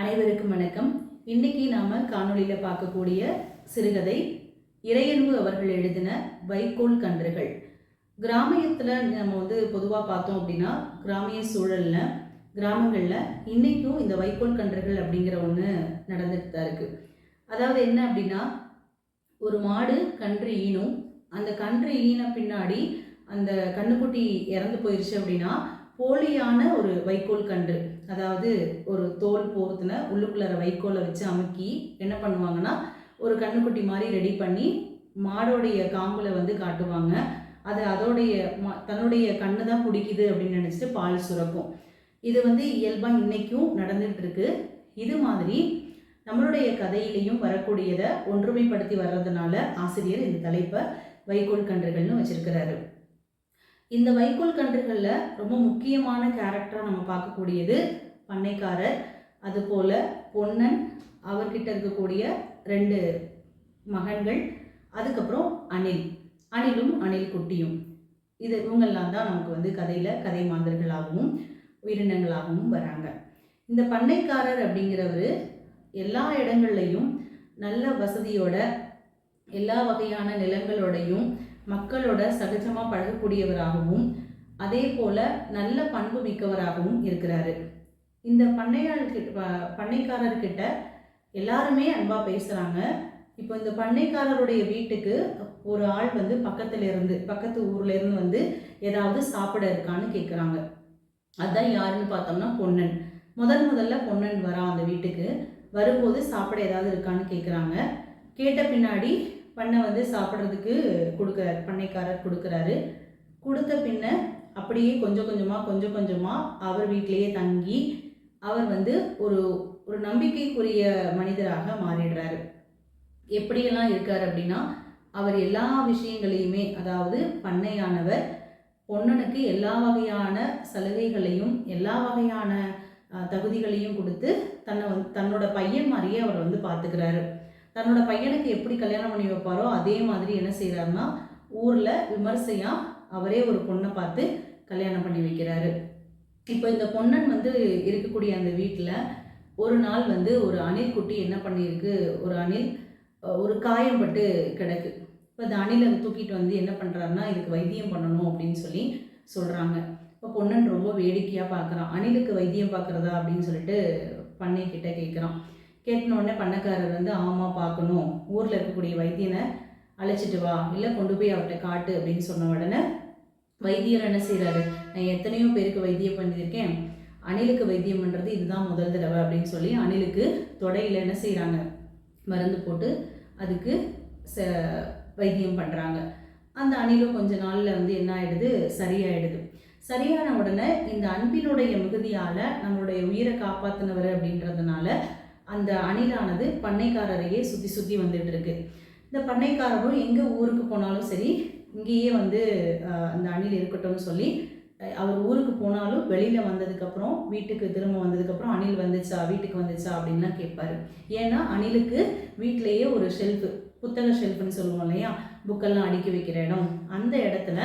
அனைவருக்கும் வணக்கம். இன்னைக்கு நாம காணொளியில பார்க்கக்கூடிய சிறுகதை இறையன்பு அவர்கள் எழுதின வைக்கோல் கன்றுகள். கிராமியத்தில் நம்ம வந்து பொதுவாக பார்த்தோம் அப்படின்னா கிராமிய சூழல்ல கிராமங்களில் இன்னைக்கும் இந்த வைக்கோல் கன்றுகள் அப்படிங்கிற ஒன்று நடந்துட்டு தான் இருக்கு. அதாவது என்ன அப்படின்னா ஒரு மாடு கன்று ஈனும் அந்த கன்று ஈன பின்னாடி அந்த கண்ணுக்குட்டி இறந்து போயிருச்சு அப்படின்னா போலியான ஒரு வைக்கோல் கன்று. அதாவது ஒரு தோல் போகுதுன உள்ளுக்குள்ளார வைக்கோலை வச்சு அமுக்கி என்ன பண்ணுவாங்கன்னா ஒரு கண்ணுக்குட்டி மாதிரி ரெடி பண்ணி மாடோடைய காம்புல வந்து காட்டுவாங்க. அது அதோடைய ம- தன்னுடைய கண்ணு தான் பிடிக்குது அப்படின்னு நினச்சிட்டு பால் சுரக்கும். இது வந்து இயல்பாக இன்றைக்கும் நடந்துகிட்ருக்கு இது மாதிரி நம்மளுடைய கதையிலையும் வரக்கூடியதை ஒன்றுமைப்படுத்தி வர்றதுனால ஆசிரியர் இந்த தலைப்பை வைக்கோல் கன்றுகள்னு வச்சுருக்கிறாரு. இந்த வைக்கோல் கன்றுகளில் ரொம்ப முக்கியமான கேரக்டராக நம்ம பார்க்கக்கூடியது பண்ணைக்காரர். அதுபோல் பொன்னன் அவர்கிட்ட இருக்கக்கூடிய ரெண்டு மகன்கள் அதுக்கப்புறம் அணில். அணிலும் அணில் குட்டியும். இது இவங்கெல்லாம் தான் நமக்கு வந்து கதையில் கதை மாந்தர்களாகவும் உயிரினங்களாகவும் வராங்க. இந்த பண்ணைக்காரர் அப்படிங்கிறவர் எல்லா இடங்கள்லையும் நல்ல வசதியோட எல்லா வகையான நிலங்களோடையும் மக்களோட சகஜமாக பழகக்கூடியவராகவும் அதே போல் நல்ல பண்பு மிக்கவராகவும் இருக்கிறாரு. இந்த பண்ணையாளர்கிட்ட பண்ணைக்காரர்கிட்ட எல்லாருமே அன்பாக பேசுகிறாங்க இப்போ இந்த பண்ணைக்காரருடைய வீட்டுக்கு ஒரு ஆள் வந்து பக்கத்துல இருந்து பக்கத்து ஊர்ல இருந்து வந்து ஏதாவது சாப்பிட இருக்கான்னு கேட்குறாங்க அதுதான் யாருன்னு பார்த்தோம்னா பொன்னன். முதன் முதல்ல பொன்னன் வரான் அந்த வீட்டுக்கு. வரும்போது சாப்பிட ஏதாவது இருக்கான்னு கேட்குறாங்க கேட்ட பின்னாடி பண்ணை வந்து சாப்பிட்றதுக்கு கொடுக்குறாரு பண்ணைக்காரர் கொடுக்குறாரு. கொடுத்த பின்ன அப்படியே கொஞ்சம் கொஞ்சமாக கொஞ்சம் கொஞ்சமாக அவர் வீட்டிலேயே தங்கி அவர் வந்து ஒரு ஒரு நம்பிக்கைக்குரிய மனிதராக மாறிடுறாரு. எப்படியெல்லாம் இருக்கார் அப்படின்னா அவர் எல்லா விஷயங்களையுமே அதாவது பண்ணையானவர் பொன்னனுக்கு எல்லா வகையான சலுகைகளையும் எல்லா வகையான தகுதிகளையும் கொடுத்து தன்னை வந்து தன்னோட பையன் மாதிரியே அவர் வந்து பார்த்துக்கிறாரு. தன்னோட பையனுக்கு எப்படி கல்யாணம் பண்ணி வைப்பாரோ அதே மாதிரி என்ன செய்கிறாருன்னா ஊரில் விமர்சையாக அவரே ஒரு பொண்ணை பார்த்து கல்யாணம் பண்ணி வைக்கிறாரு. இப்போ இந்த பொன்னன் வந்து இருக்கக்கூடிய அந்த வீட்டில் ஒரு நாள் வந்து ஒரு அணில் குட்டி என்ன பண்ணியிருக்கு ஒரு அணில் ஒரு காயம் பட்டு கிடக்கு. இப்போ அந்த அணிலை தூக்கிட்டு வந்து என்ன பண்ணுறாருன்னா இதுக்கு வைத்தியம் பண்ணணும் அப்படின்னு சொல்லி சொல்கிறாங்க இப்போ பொன்னன் ரொம்ப வேடிக்கையாக பார்க்குறான் அணிலுக்கு வைத்தியம் பார்க்குறதா அப்படின்னு சொல்லிட்டு பண்ணைக்கிட்ட கேட்குறான் கேட்டனோடனே பண்ணக்காரர் வந்து ஆமாம் பார்க்கணும். ஊரில் இருக்கக்கூடிய வைத்தியனை அழைச்சிட்டு வா. இல்லை கொண்டு போய் அவர்கிட்ட காட்டு அப்படின்னு சொன்ன உடனே வைத்தியர் என்ன செய்கிறாரு நான் எத்தனையோ பேருக்கு வைத்தியம் பண்ணியிருக்கேன். அணிலுக்கு வைத்தியம் பண்ணுறது இதுதான் முதல் தடவை அப்படின்னு சொல்லி அணிலுக்கு தொடையில் என்ன செய்கிறாங்க மருந்து போட்டு அதுக்கு ச வைத்தியம் பண்ணுறாங்க அந்த அணிலும் கொஞ்ச நாளில் வந்து என்ன ஆகிடுது சரியாயிடுது. சரியான உடனே இந்த அன்பினுடைய மிகுதியால் நம்மளுடைய உயிரை காப்பாற்றினவர் அப்படின்றதுனால அந்த அணிலானது பண்ணைக்காரரையே சுற்றி சுற்றி வந்துட்டு இருக்கு. இந்த பண்ணைக்காரரும் எங்கே ஊருக்கு போனாலும் சரி இங்கேயே வந்து அந்த அணில் இருக்கட்டும்னு சொல்லி அவர் ஊருக்கு போனாலும் வெளியில் வந்ததுக்கப்புறம் வீட்டுக்கு திரும்ப வந்ததுக்கப்புறம் அணில் வந்துச்சா வீட்டுக்கு வந்துச்சா அப்படின்லாம் கேட்பாரு. ஏன்னா அணிலுக்கு வீட்டிலேயே ஒரு ஷெல்ஃபு புத்தக ஷெல்ஃப்னு சொல்லுவோம் இல்லையா? புக்கெல்லாம் அடுக்கி வைக்கிற இடம். அந்த இடத்துல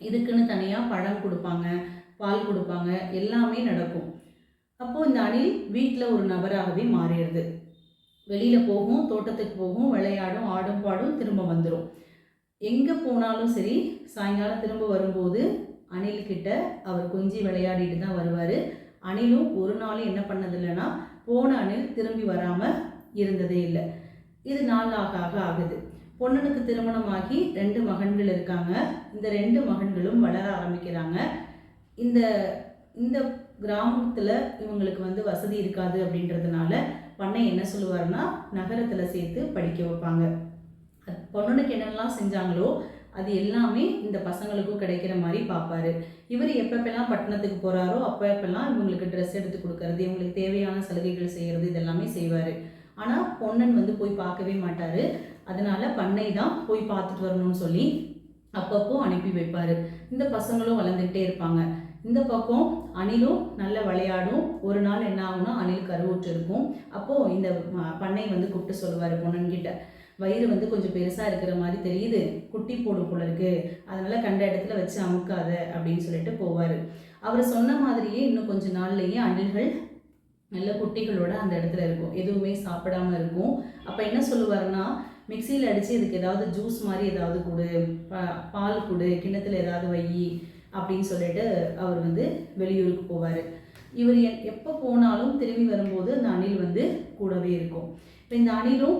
இதுக்குன்னு தனியாக பழம் கொடுப்பாங்க பால் கொடுப்பாங்க எல்லாமே நடக்கும். அப்போது இந்த அணில் வீட்டில் ஒரு நபராகவே மாறிடுது. வெளியில் போகும் தோட்டத்துக்கு போகும் விளையாடும் ஆடும் பாடும் திரும்ப வந்துடும் எங்கே போனாலும் சரி சாயங்காலம் திரும்ப வரும்போது அணில்கிட்ட அவர் கொஞ்சி விளையாடிட்டு தான் வருவார். அணிலும் ஒரு நாளும் என்ன பண்ணதில்லைன்னா போன அணில் திரும்பி வராமல் இருந்ததே இல்லை. இது நாள் ஆக ஆக ஆகுது. பொண்ணனுக்கு திருமணமாகி ரெண்டு மகன்கள் இருக்காங்க. இந்த ரெண்டு மகன்களும் வளர ஆரம்பிக்கிறாங்க. இந்த இந்த கிராமத்தில் இவங்களுக்கு வந்து வசதி இருக்காது அப்படின்றதுனால பண்ணை என்ன சொல்லுவாருன்னா நகரத்தில் சேர்த்து படிக்க வைப்பாங்க. பொண்ணுக்கு என்னெல்லாம் செஞ்சாங்களோ அது எல்லாமே இந்த பசங்களுக்கும் கிடைக்கிற மாதிரி பார்ப்பாரு இவர் எப்பப்பெல்லாம் பட்டணத்துக்கு போகிறாரோ அப்பப்பெல்லாம் இவங்களுக்கு ட்ரெஸ் எடுத்து கொடுக்கறது இவங்களுக்கு தேவையான சலுகைகள் செய்கிறது இதெல்லாமே செய்வார். ஆனால் பொன்னன் வந்து போய் பார்க்கவே மாட்டார். அதனால பண்ணை தான் போய் பார்த்துட்டு வரணும்னு சொல்லி அப்பப்போ அனுப்பி வைப்பார். இந்த பசங்களும் வளர்ந்துக்கிட்டே இருப்பாங்க. இந்த பக்கம் அணிலும் நல்லா விளையாடும். ஒரு நாள் என்ன ஆகும்னா அணில் கருவுற்று இருக்கும். அப்போது இந்த பண்ணை வந்து கூப்பிட்டு சொல்லுவார் பொன்னன்கிட்ட வயிறு வந்து கொஞ்சம் பெருசாக இருக்கிற மாதிரி தெரியுது. குட்டி போடும் போல இருக்கு. அதனால் கண்ட இடத்துல வச்சு அமுக்காத அப்படின்னு சொல்லிட்டு போவார். அவர் சொன்ன மாதிரியே இன்னும் கொஞ்ச நாள்லேயே அணில்கள் நல்ல குட்டிகளோட அந்த இடத்துல இருக்கும். எதுவுமே சாப்பிடாம இருக்கும். அப்போ என்ன சொல்லுவாருன்னா மிக்சியில் அடித்து இதுக்கு ஏதாவது ஜூஸ் மாதிரி ஏதாவது கொடு. பா- பால் கொடு. கிண்ணத்தில் ஏதாவது வை. அப்படின்னு சொல்லிட்டு அவர் வந்து வெளியூருக்கு போவார். இவர் எப்போ போனாலும் திரும்பி வரும்போது அந்த அணில் வந்து கூடவே இருக்கும். இப்போ இந்த அணிலும்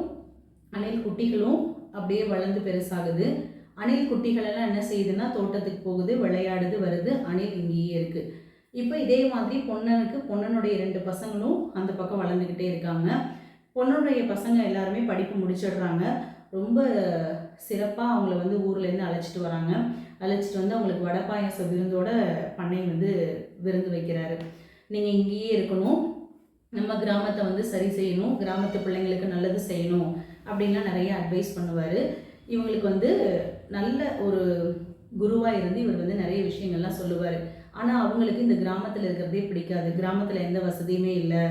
அணில் குட்டிகளும் அப்படியே வளர்ந்து பெருசாகுது. அணில் குட்டிகளெல்லாம் என்ன செய்யுதுன்னா தோட்டத்துக்கு போகுது விளையாடுது வருது அணில் இங்கேயே இருக்குது இப்போ இதே மாதிரி பொன்னனுக்கு பொன்னனுடைய ரெண்டு பசங்களும் அந்த பக்கம் வளர்ந்துக்கிட்டே இருக்காங்க. பொண்ணுடைய பசங்க எல்லாருமே படிப்பு முடிச்சிடுறாங்க. ரொம்ப சிறப்பாக அவங்கள வந்து ஊர்லேருந்து அழைச்சிட்டு வராங்க. அழைச்சிட்டு வந்து அவங்களுக்கு வடை பாயாச விருந்தோட பண்ணை வந்து விருந்து வைக்கிறாரு. நீங்கள் இங்கேயே இருக்கணும். நம்ம கிராமத்தை வந்து சரி செய்யணும். கிராமத்து பிள்ளைங்களுக்கு நல்லது செய்யணும் அப்படின்லாம் நிறைய அட்வைஸ் பண்ணுவார். இவங்களுக்கு வந்து நல்ல ஒரு குருவாக இருந்து இவர் வந்து நிறைய விஷயங்கள்லாம் சொல்லுவார். ஆனால் அவங்களுக்கு இந்த கிராமத்தில் இருக்கிறதே பிடிக்காது. கிராமத்தில் எந்த வசதியுமே இல்லை.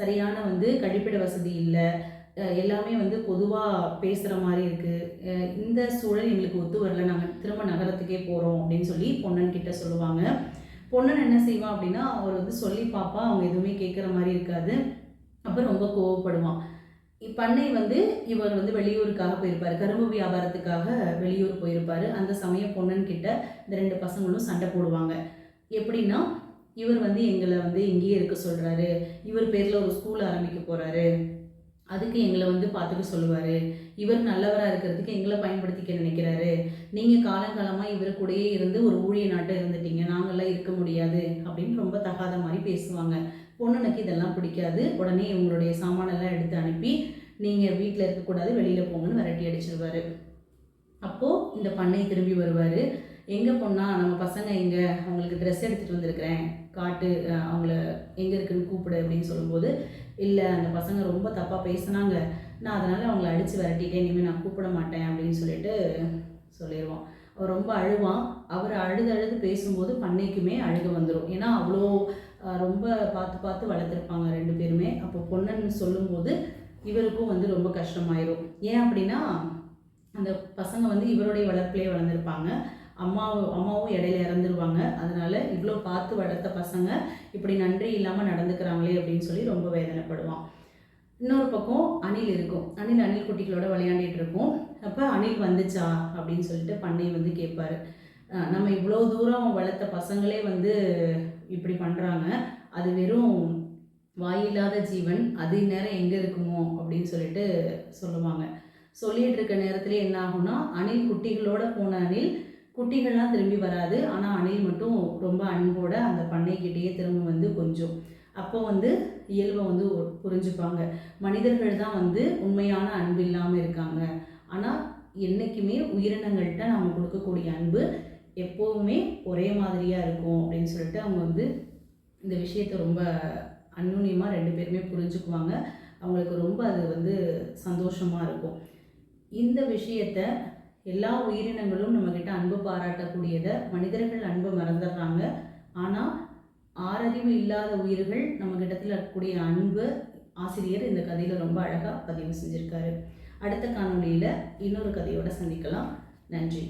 சரியான வந்து கழிப்பிட வசதி இல்லை. எல்லாமே வந்து பொதுவாக பேசுகிற மாதிரி இருக்குது இந்த சூழல் எங்களுக்கு ஒத்து வரல. நாங்கள் திரும்ப நகரத்துக்கே போகிறோம் அப்படின்னு சொல்லி பொன்னன் கிட்ட சொல்லுவாங்க. பொன்னன் என்ன செய்வான் அப்படின்னா அவர் வந்து சொல்லி பார்ப்பா அவங்க எதுவுமே கேட்குற மாதிரி இருக்காது. அப்போ ரொம்ப கோவப்படுவான். இப்பண்ணை வந்து இவர் வந்து வெளியூருக்காக போயிருப்பார். கரும்பு வியாபாரத்துக்காக வெளியூர் போயிருப்பார். அந்த சமயம் பொன்னன் கிட்ட இந்த ரெண்டு பசங்களும் சண்டை போடுவாங்க. எப்படின்னா இவர் வந்து எங்களை வந்து இங்கேயே இருக்க சொல்கிறாரு இவர் பேரில் ஒரு ஸ்கூல் ஆரம்பிக்க போகிறாரு அதுக்கு எங்களை வந்து பார்த்துக்க சொல்லுவார். இவர் நல்லவராக இருக்கிறதுக்கு எங்களை பயன்படுத்திக்க நினைக்கிறாரு. நீங்கள் காலங்காலமாக இவர் கூடயே இருந்து ஒரு ஊழிய நாட்டை இருந்துட்டீங்க. நாங்கள்லாம் இருக்க முடியாது அப்படின்னு ரொம்ப தகாத மாதிரி பேசுவாங்க. பொண்ணுனுக்கு இதெல்லாம் பிடிக்காது. உடனே இவங்களுடைய சாமானெல்லாம் எடுத்து அனுப்பி நீங்கள் வீட்டில் இருக்கக்கூடாது வெளியில் போங்கன்னு விரட்டி அடிச்சிருவாரு. அப்போது இந்த பண்ணை திரும்பி வருவார். எங்கே பொண்ணா நம்ம பசங்க எங்கே அவங்களுக்கு ட்ரெஸ் எடுத்துகிட்டு வந்திருக்கிறேன். காட்டு அவங்கள எங்கே இருக்குன்னு கூப்பிடு அப்படின்னு சொல்லும்போது இல்லை அந்த பசங்க ரொம்ப தப்பாக பேசினாங்க. நான் அதனால் அவங்கள அடித்து விரட்டிட்டேன். இனிமேல் நான் கூப்பிட மாட்டேன். அப்படின்னு சொல்லிட்டு சொல்லிடுவான் அவர் ரொம்ப அழுவான். அவர் அழுது அழுது பேசும்போது பண்ணைக்குமே அழுக வந்துடும் ஏன்னா அவ்வளோ ரொம்ப பார்த்து பார்த்து வளர்த்துருப்பாங்க ரெண்டு பேருமே. அப்போ பொண்ணுன்னு சொல்லும்போது இவருக்கும் வந்து ரொம்ப கஷ்டமாயிரும். ஏன் அப்படின்னா அந்த பசங்க வந்து இவருடைய வளர்ப்பிலே வளர்ந்துருப்பாங்க. அம்மாவும் அம்மாவும் இடையில இறந்துருவாங்க. அதனால இவ்வளோ பார்த்து வளர்த்த பசங்க இப்படி நன்றி இல்லாமல் நடந்துக்கிறாங்களே அப்படின்னு சொல்லி ரொம்ப வேதனைப்படுவான். இன்னொரு பக்கம் அணில் இருக்கும். அணில் அணில் குட்டிகளோட விளையாண்டிட்டு இருக்கும். அப்போ அணில் வந்துச்சா அப்படின்னு சொல்லிட்டு பண்ணை வந்து கேட்பாரு. நம்ம இவ்வளோ தூரம் வளர்த்த பசங்களே வந்து இப்படி பண்ணுறாங்க அது வெறும் வாயில்லாத ஜீவன். அது இந்நேரம் எங்கே இருக்குமோ அப்படின்னு சொல்லிட்டு சொல்லுவாங்க. சொல்லிகிட்டு இருக்க நேரத்துலேயே என்ன ஆகும்னா அணில் குட்டிகளோட போன அணில் குட்டிகள்லாம் திரும்பி வராது. ஆனால் அணில் மட்டும் ரொம்ப அன்போட அந்த பண்ணைக்கிட்டேயே திரும்ப வந்து கொஞ்சம். அப்போ வந்து இயல்பை வந்து புரிஞ்சுப்பாங்க. மனிதர்கள் தான் வந்து உண்மையான அன்பு இல்லாமல் இருக்காங்க. ஆனால் என்றைக்குமே உயிரினங்கள்கிட்ட நம்ம கொடுக்கக்கூடிய அன்பு எப்போவுமே ஒரே மாதிரியாக இருக்கும் அப்படின்னு சொல்லிட்டு அவங்க வந்து இந்த விஷயத்தை ரொம்ப அந்நுன்யமாக ரெண்டு பேருமே புரிஞ்சுக்குவாங்க. அவங்களுக்கு ரொம்ப அது வந்து சந்தோஷமாக இருக்கும். இந்த விஷயத்த எல்லா உயிரினங்களும் நம்மக்கிட்ட அன்பு பாராட்டக்கூடியதை மனிதர்கள் அன்பு மறந்துடுறாங்க. ஆனால் ஆறறிவு இல்லாத உயிர்கள் நம்ம கிட்டத்தில் இருக்கக்கூடிய அன்பு ஆசிரியர் இந்த கதையில் ரொம்ப அழகாக பதிவு செஞ்சுருக்காரு. அடுத்த காணொளியில் இன்னொரு கதையோடு சந்திக்கலாம். நன்றி.